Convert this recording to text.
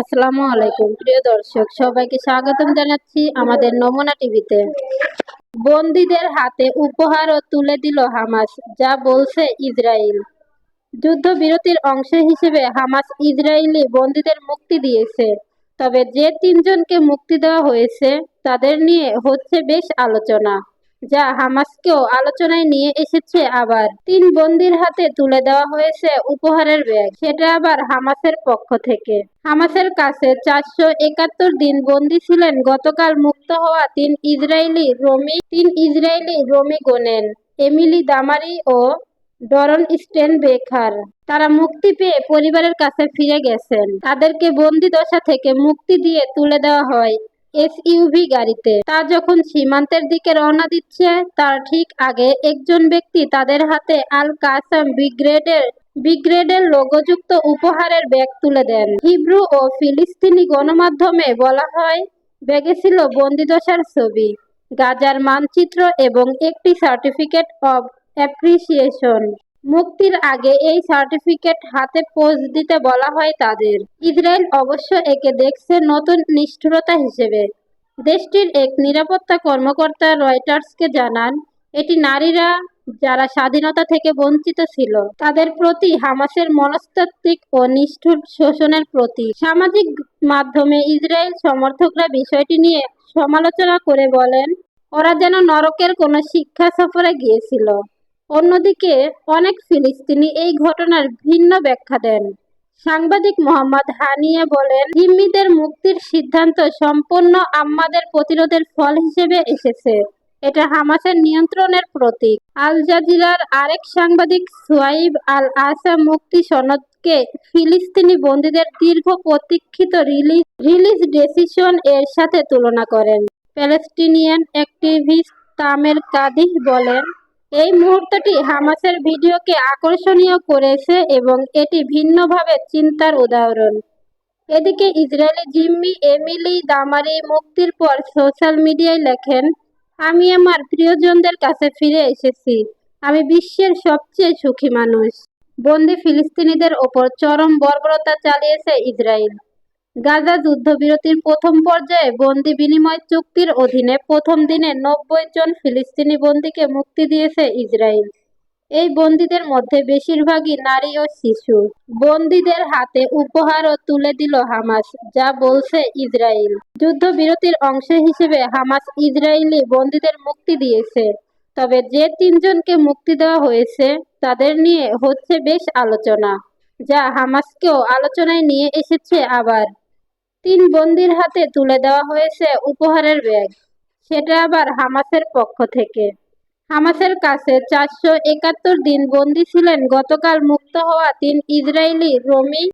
আসসালামু আলাইকুম। প্রিয় দর্শক, সবাইকে স্বাগতম জানাচ্ছি আমাদের নমুনা টিভিতে। বন্দীদের হাতে উপহারও তুলে দিল হামাস, যা বলছে ইসরায়েল যুদ্ধবিরতির অংশ হিসেবে হামাস ইসরায়েলি বন্দীদের মুক্তি দিয়েছে। তবে যে তিনজনকে মুক্তি দেওয়া হয়েছে, তাদের নিয়ে হচ্ছে বেশ আলোচনা। যা হামাসকেও আলোচনায় নিয়ে এসেছে আবার। তিন বন্দির হাতে তুলে দেওয়া হয়েছে উপহারের ব্যাগ। সেটা আবার হামাসের পক্ষ থেকে। হামাসের কাছে চারশো একাত্তর দিন বন্দি ছিলেন গতকাল মুক্ত হওয়া তিন ইসরায়েলি রোমি, তিন Israeli Romi Gonen, Emily Damari ও ডরন স্টেন বেখার তারা মুক্তি পেয়ে পরিবারের কাছে ফিরে গেছেন। তাদেরকে বন্দি দশা থেকে মুক্তি দিয়ে তুলে দেওয়া হয়। এসইউভি গাড়িতে। তা যখন সীমান্তের দিকে রওনা দিচ্ছে, তার ঠিক আগে একজন ব্যক্তি তাদের হাতে আল কাসাম ব্রিগেডের ব্রিগেডের লোগোযুক্ত উপহারের ব্যাগ তুলে দেন। হিব্রু ও ফিলিস্তিনি গণমাধ্যমে বলা হয়, ব্যাগে ছিল বন্দিদশার ছবি, গাজার মানচিত্র এবং একটি সার্টিফিকেট অব অ্যাপ্রিসিয়েশন। মুক্তির আগে এই সার্টিফিকেট হাতে পোজ দিতে বলা হয় তাদের। ইসরায়েল অবশ্য একে দেখছে নতুন নিষ্ঠুরতা হিসেবে। দেশটির এক নিরাপত্তা কর্মকর্তা রয়টার্সকে জানান, এটি নারীরা যারা স্বাধীনতা থেকে বঞ্চিত ছিল, তাদের প্রতি হামাসের মনস্তাত্ত্বিক ও নিষ্ঠুর শোষণের প্রতি। সামাজিক মাধ্যমে ইসরায়েল সমর্থকরা বিষয়টি নিয়ে সমালোচনা করে বলেন, ওরা যেন নরকের কোনো শিক্ষা সফরে গিয়েছিল। অন্যদিকে অনেক ফিলিস্তিনি এই ঘটনার ভিন্ন ব্যাখ্যা দেন। সাংবাদিক মোহাম্মদ হানিয়া বলেন জিম্মিদের মুক্তির সিদ্ধান্ত সম্পূর্ণ আম্মাদের প্রতিরোধের ফল হিসেবে এসেছে। এটা হামাসের নিয়ন্ত্রণের প্রতীক। আল জাজিরার আরেক সাংবাদিক সোয়াইব আল আসা মুক্তি সনদকে ফিলিস্তিনি বন্দীদের দীর্ঘ প্রতীক্ষিত রিলিজ রিলিজ ডেসিশন এর সাথে তুলনা করেন। প্যালেস্টিনিয়ান অ্যাক্টিভিস্ট তামের কাদিহ বলেন এই মুহূর্তটি হামাসের ভিডিওকে আকর্ষণীয় করেছে এবং এটি ভিন্নভাবে চিন্তার উদাহরণ। এদিকে ইসরায়েলি জিম্মি এমিলি দামারি মুক্তির পর সোশ্যাল মিডিয়ায় লেখেন, আমি আমার প্রিয়জনদের কাছে ফিরে এসেছি। আমি বিশ্বের সবচেয়ে সুখী মানুষ। বন্দি ফিলিস্তিনিদের ওপর চরম বর্বরতা চালিয়েছে ইসরায়েল। গাজা যুদ্ধবিরতির প্রথম পর্যায়ে বন্দি বিনিময় চুক্তির অধীনে প্রথম দিনে নব্বই জন ফিলিস্তিনি বন্দীকে মুক্তি দিয়েছে ইসরায়েল। এই বন্দীদের মধ্যে বেশিরভাগই নারী ও শিশু। বন্দীদের হাতে উপহারও তুলে দিল হামাস, যা বলছে ইসরায়েল। যুদ্ধবিরতির অংশ হিসেবে হামাস ইসরায়েলি বন্দীদের মুক্তি দিয়েছে। তবে যে তিনজনকে মুক্তি দেওয়া হয়েছে, তাদের নিয়ে হচ্ছে বেশ আলোচনা, যা হামাসকেও আলোচনায় নিয়ে এসেছে আবার। তিন বন্দির হাতে তুলে দেওয়া হয়েছে উপহারের ব্যাগ। সেটা আবার হামাসের পক্ষ থেকে। হামাসের কাছে চারশো একাত্তর দিন বন্দী ছিলেন গতকাল মুক্ত হওয়া তিন ইসরায়েলি রোমি